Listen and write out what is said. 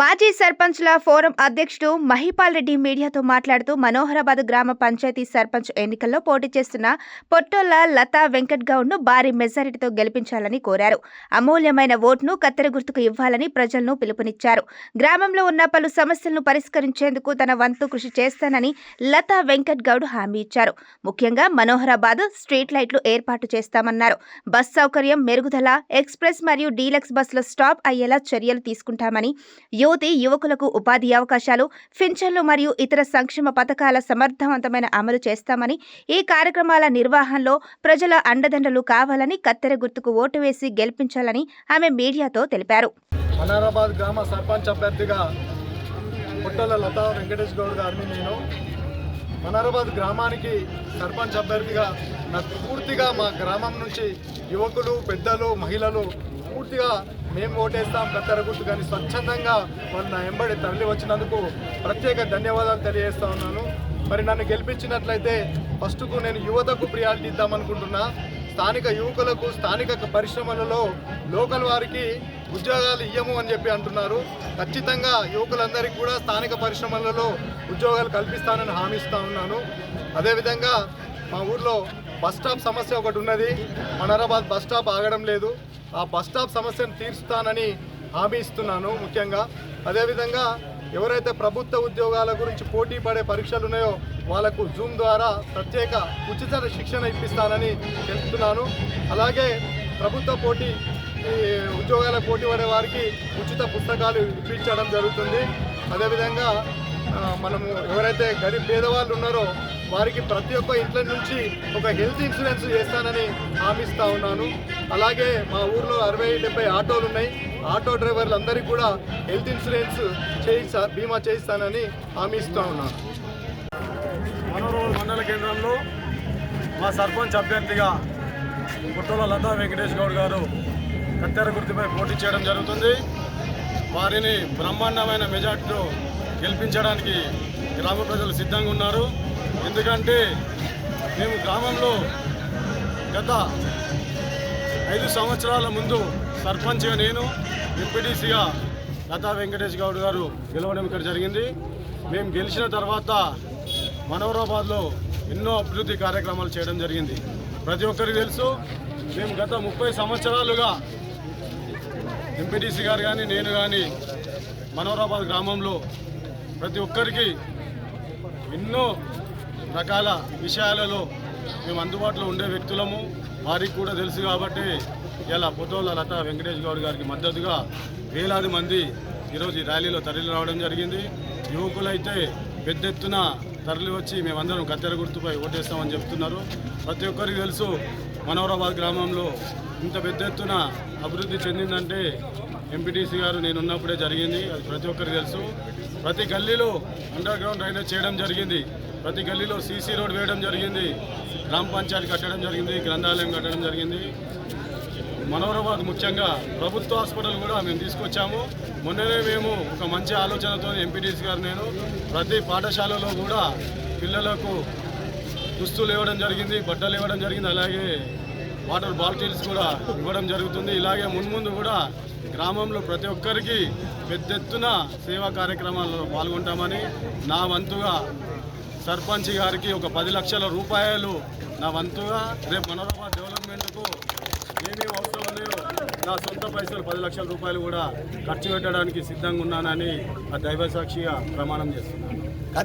మాజీ సర్పంచ్ల ఫోరం అధ్యక్షుడు మహిపాల్ రెడ్డి మీడియాతో మాట్లాడుతూ మనోహరాబాద్ గ్రామ పంచాయతీ సర్పంచ్ ఎన్నికల్లో పోటీ చేస్తున్న పొట్టోల లతా వెంకట్ గౌడ్ను భారీ మెజారిటీతో గెలిపించాలని కోరారు. అమూల్యమైన ఓట్ను కత్తెర గుర్తుకు ఇవ్వాలని ప్రజలను పిలుపునిచ్చారు. గ్రామంలో ఉన్న పలు సమస్యలను పరిష్కరించేందుకు తన వంతు కృషి చేస్తానని లతా వెంకట్ గౌడ్ హామీ ఇచ్చారు. ముఖ్యంగా మనోహరాబాద్ స్ట్రీట్ లైట్లు ఏర్పాటు చేస్తామన్నారు. బస్ సౌకర్యం మెరుగుదల ఎక్స్ప్రెస్ మరియు డీలక్స్ బస్సుల స్టాప్ అయ్యేలా చర్యలు తీసుకుంటామని యువతి యువకులకు ఉపాధి అవకాశాలు పింఛన్లు మరియు ఇతర సంక్షేమ పథకాల సమర్థవంతమైన అమలు చేస్తామని ఈ కార్యక్రమాల నిర్వహణలో ప్రజల అండదండలు కావాలని కత్తెర గుర్తుకు ఓటు వేసి గెలిపించాలని ఆమె మీడియాతో తెలిపారు. మనారాబాద్ గ్రామ సర్పంచ్ అభ్యర్థిగా పుట్టల లతా వెంకటేష్ గౌడ్ గారిని నేను మనారాబాద్ గ్రామానికి సర్పంచ్ అభ్యర్థిగా నాకు పూర్తిగా మా గ్రామం నుంచి యువకులు పెద్దలు మహిళలు పూర్తిగా మేము ఓటేస్తాం కత్తెర గుర్తు కానీ స్వచ్ఛందంగా వాళ్ళు నా ఎంబడి తరలి వచ్చినందుకు ప్రత్యేక ధన్యవాదాలు తెలియజేస్తా ఉన్నాను. మరి నన్ను గెలిపించినట్లయితే ఫస్ట్కు నేను యువతకు ప్రియారిటీ ఇద్దామనుకుంటున్నా. స్థానిక యువకులకు స్థానిక పరిశ్రమలలో లోకల్ వారికి ఉద్యోగాలు ఇయ్యము అని చెప్పి అంటున్నారు. ఖచ్చితంగా యువకులందరికీ కూడా స్థానిక పరిశ్రమలలో ఉద్యోగాలు కల్పిస్తానని హామీ ఇస్తా ఉన్నాను. అదేవిధంగా మా ఊర్లో బస్ స్టాప్ సమస్య ఒకటి ఉన్నది. మనరాబాద్ బస్ స్టాప్ ఆగడం లేదు. ఆ బస్ స్టాప్ సమస్యను తీరుస్తానని హామీ ఇస్తున్నాను ముఖ్యంగా. అదేవిధంగా ఎవరైతే ప్రభుత్వ ఉద్యోగాల గురించి పోటీ పడే పరీక్షలు ఉన్నాయో వాళ్ళకు జూమ్ ద్వారా ప్రత్యేక ఉచిత శిక్షణ ఇప్పిస్తానని తెలుపుతున్నాను. అలాగే ప్రభుత్వ పోటీ ఉద్యోగాల పోటీ పడే వారికి ఉచిత పుస్తకాలు ఇప్పించడం జరుగుతుంది. అదేవిధంగా మనము ఎవరైతే గరీబ్ పేదవాళ్ళు ఉన్నారో వారికి ప్రతి ఒక్క ఇంట్లో నుంచి ఒక హెల్త్ ఇన్సూరెన్స్ చేస్తానని హామీ ఇస్తా ఉన్నాను. అలాగే మా ఊర్లో అరవై డెబ్బై ఆటోలు ఉన్నాయి. ఆటో డ్రైవర్లందరికీ కూడా హెల్త్ ఇన్సూరెన్స్ చేయిస్తా బీమా చేయిస్తానని హామీ ఇస్తా ఉన్నాను మనోరవల్ మండల కేంద్రంలో మా సర్పంచ్ అభ్యర్థిగా గుట్టల లతా వెంకటేష్ గౌడ్ గారు కత్తెర గుర్తుపై పోటీ చేయడం జరుగుతుంది. వారిని బ్రహ్మాండమైన మెజార్టీతో గెలిపించడానికి గ్రామ ప్రజలు సిద్ధంగా ఉన్నారు. ఎందుకంటే మేము గ్రామంలో గత సంవత్సరాల ముందు సర్పంచ్గా నేను ఎంపీటీసీగా లతా వెంకటేష్ గౌడ్ గారు గెలవడం ఇక్కడ జరిగింది. మేము గెలిచిన తర్వాత మనోహరాబాద్లో ఎన్నో అభివృద్ధి కార్యక్రమాలు చేయడం జరిగింది. ప్రతి ఒక్కరికి తెలుసు మేము గత ముప్పై సంవత్సరాలుగా ఎంపీటీసీ గారు కానీ నేను కానీ మనోహరాబాద్ గ్రామంలో ప్రతి ఒక్కరికి ఎన్నో రకాల విషయాలలో మేము అందుబాటులో ఉండే వ్యక్తులము. వారికి కూడా తెలుసు కాబట్టి ఇలా పొతోల లత వెంకటేష్ గౌడ్ గారికి మద్దతుగా వేలాది మంది ఈరోజు ఈ ర్యాలీలో తరలి రావడం జరిగింది. యువకులైతే పెద్ద ఎత్తున తరలి వచ్చి మేమందరం కత్తెర గుర్తుపై ఓటేస్తామని చెప్తున్నారు. ప్రతి ఒక్కరికి తెలుసు మనోహరాబాద్ గ్రామంలో ఇంత పెద్ద ఎత్తున అభివృద్ధి చెందిందంటే ఎంపీటీసీ గారు నేను ఉన్నప్పుడే జరిగింది. అది ప్రతి ఒక్కరికి తెలుసు. ప్రతి గల్లీలో అండర్ గ్రౌండ్ డ్రైనేజ్ చేయడం జరిగింది. ప్రతి గల్లీలో సీసీ రోడ్ వేయడం జరిగింది. గ్రామ పంచాయతీ కట్టడం జరిగింది గ్రంథాలయం కట్టడం జరిగింది. మనోహరాబాద్ ముఖ్యంగా ప్రభుత్వ హాస్పిటల్ కూడా మేము తీసుకొచ్చాము. మొన్ననే మేము ఒక మంచి ఆలోచనతో ఎంపీటీసీ గారు నేను ప్రతి పాఠశాలలో కూడా పిల్లలకు దుస్తులు ఇవ్వడం జరిగింది బట్టలు ఇవ్వడం జరిగింది. అలాగే వాటర్ బాటిల్స్ కూడా ఇవ్వడం జరుగుతుంది. ఇలాగే మున్ముందు కూడా గ్రామంలో ప్రతి ఒక్కరికి పెద్ద ఎత్తున సేవా కార్యక్రమాల్లో పాల్గొంటామని నా వంతుగా సర్పంచ్ గారికి ఒక పది లక్షల రూపాయలు నా వంతుగా రేపు మనోరమాబాద్ డెవలప్మెంట్కు ఏమేమి అవసరం ఉన్నాయో నా సొంత పైసలు పది లక్షల రూపాయలు కూడా ఖర్చు పెట్టడానికి సిద్ధంగా ఉన్నానని ఆ దైవ సాక్షిగా ప్రమాణం చేస్తున్నాను.